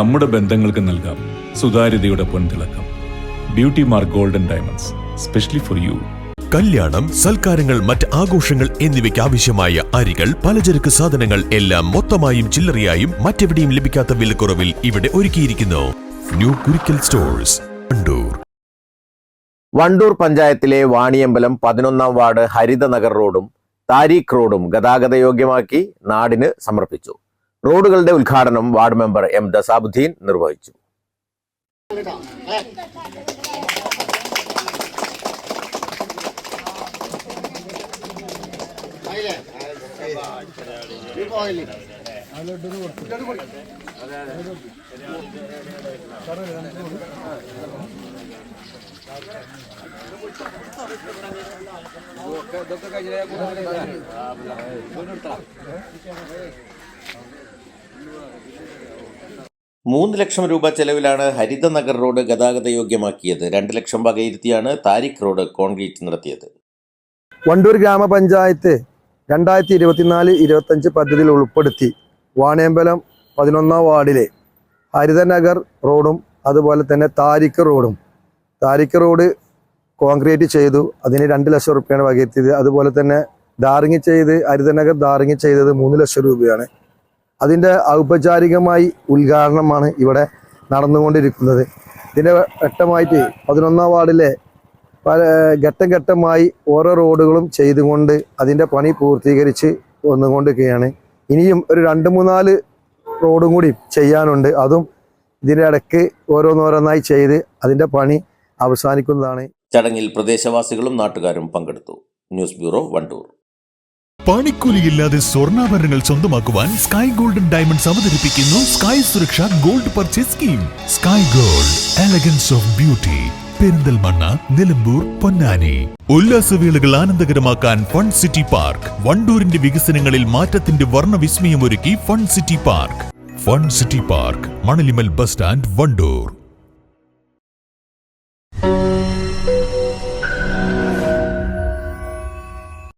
നമ്മുടെ ബന്ധങ്ങൾക്ക് നൽകാം. സുതാര്യതയുടെ പൊൻതിളക്കം. Beauty Mark Golden Diamonds specially for you കല്യാണം സൽക്കാരങ്ങൾ മറ്റ് ആഘോഷങ്ങൾ എന്നിവയ്ക്ക് ആവശ്യമായ അരികൾ പലചരക്ക് സാധനങ്ങൾ എല്ലാം മൊത്തമായും ചില്ലറയായും മറ്റെവിടെയും ലഭിക്കാത്ത വിലക്കുറവിൽ ഇവിടെ ഒരുക്കിയിരിക്കുന്നു. ന്യൂ കുരിക്കൽ സ്റ്റോഴ്സ് വണ്ടൂർ വണ്ടൂർ പഞ്ചായത്തിലെ വാണിയമ്പലം പതിനൊന്നാം വാർഡ് ഹരിതനഗർ റോഡും താരീഖ് റോഡും ഗതാഗതയോഗ്യമാക്കി നാടിന് സമർപ്പിച്ചു. റോഡുകളുടെ ഉദ്ഘാടനം വാർഡ് മെമ്പർ എം ദസാബുദ്ദീൻ നിർവഹിച്ചു. മൂന്ന് ലക്ഷം രൂപ ചെലവിലാണ് ഹരിതനഗർ റോഡ് ഗതാഗത യോഗ്യമാക്കിയത് രണ്ട് ലക്ഷം വകയിരുത്തിയാണ് താരിഖ് റോഡ് കോൺക്രീറ്റ് നടത്തിയത്. വണ്ടൂർ ഗ്രാമപഞ്ചായത്ത് രണ്ടായിരത്തി ഇരുപത്തിനാല് ഇരുപത്തഞ്ച് പദ്ധതിയിൽ ഉൾപ്പെടുത്തി വാണിയമ്പലം പതിനൊന്നാം വാർഡിലെ ഹരിതനഗർ റോഡും അതുപോലെ തന്നെ താരിക്ക് റോഡും. താരിക്ക് റോഡ് കോൺക്രീറ്റ് ചെയ്തു. അതിന് രണ്ട് ലക്ഷം റുപ്യയാണ് വകയെത്തിയത് അതുപോലെ തന്നെ ധാറിങ് ചെയ്ത് ഹരിതനഗർ ധാറിങ് ചെയ്തത് മൂന്ന് ലക്ഷം രൂപയാണ്. ഔപചാരികമായി ഉദ്ഘാടനമാണ് ഇവിടെ നടന്നുകൊണ്ടിരിക്കുന്നത്. ഇതിന്റെ ഘട്ടമായിട്ട് പതിനൊന്നാം വാർഡിലെ പല ഘട്ടം ഘട്ടമായി ഓരോ റോഡുകളും ചെയ്തുകൊണ്ട് അതിന്റെ പണി പൂർത്തീകരിച്ച് വന്നുകൊണ്ടിരിക്കുകയാണ്. ഇനിയും ഒരു രണ്ട് മൂന്നാൽ റോഡും കൂടി ചെയ്യാനുണ്ട്. അതും ഇതിന്റെ ഇടയ്ക്ക് ഓരോന്നോരോന്നായി ചെയ്ത് അതിന്റെ പണി അവസാനിക്കുന്നതാണ്. ചടങ്ങിൽ പ്രദേശവാസികളും നാട്ടുകാരും പങ്കെടുത്തു. News bureau Wandoor. പണിക്കൂലിയില്ലാതെ സ്വർണാഭരണങ്ങൾ സ്വന്തമാക്കുവാൻ സ്കൈ ഗോൾഡൻ ഡയമണ്ട്സ് അവതരിപ്പിക്കുന്നു സ്കൈ സുരക്ഷ gold purchase scheme Sky Gold elegance of beauty Perinthalmanna Nilambur Ponnani. ഉല്ലാസവേളകൾ ആനന്ദകരമാക്കാൻ ഫൺ സിറ്റി പാർക്ക് വണ്ടൂരിന്റെ വികസനങ്ങളിൽ മാറ്റത്തിന്റെ വർണവിസ്മയം ഒരുക്കി Fun City Park Fun City Park Manalimal bus stand Wandoor.